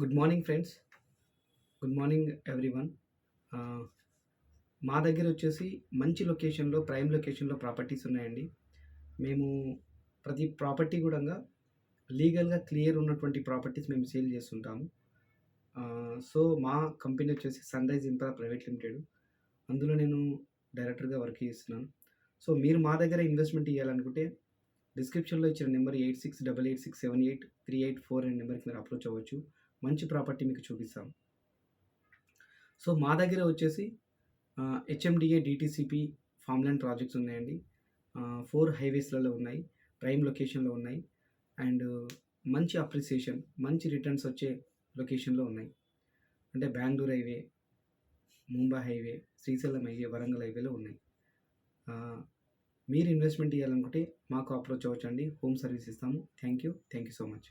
Good morning friends. Good morning everyone. మా దగ్గర వచ్చేసి మంచి లొకేషన్లో ప్రైమ్ లొకేషన్లో ప్రాపర్టీస్ ఉన్నాయండి. మేము ప్రతి ప్రాపర్టీ కూడా లీగల్గా క్లియర్ ఉన్నటువంటి ప్రాపర్టీస్ మేము సేల్ చేస్తుంటాము. సో మా కంపెనీ వచ్చేసి sunrise infra private limited. అందులో నేను డైరెక్టర్గా వర్క్ చేస్తున్నాను. సో మీరు మా దగ్గర ఇన్వెస్ట్మెంట్ ఇవ్వాలనుకుంటే డిస్క్రిప్షన్లో ఇచ్చిన number eight six double eight six seven eight three eight four అనే నెంబర్కి మీరు అప్రోచ్ అవ్వచ్చు. మంచి ప్రాపర్టీ మీకు చూపిస్తాం. సో మా దగ్గర వచ్చేసి హెచ్ఎండిఏ డిటీసీపీ ఫామ్లాండ్ ప్రాజెక్ట్స్ ఉన్నాయండి. ఫోర్ హైవేస్లలో ఉన్నాయి ప్రైమ్ లొకేషన్లో ఉన్నాయి. అండ్ మంచి అప్రిసియేషన్ మంచి రిటర్న్స్ వచ్చే లొకేషన్లో ఉన్నాయి. అంటే Bengaluru highway Mumbai highway Srisailam highway Warangal హైవేలో ఉన్నాయి. మీరు ఇన్వెస్ట్మెంట్ ఇవ్వాలనుకుంటే మాకు అప్రోచ్ అవ్వచ్చండి. హోమ్ సర్వీస్ ఇస్తాము. Thank you thank you so much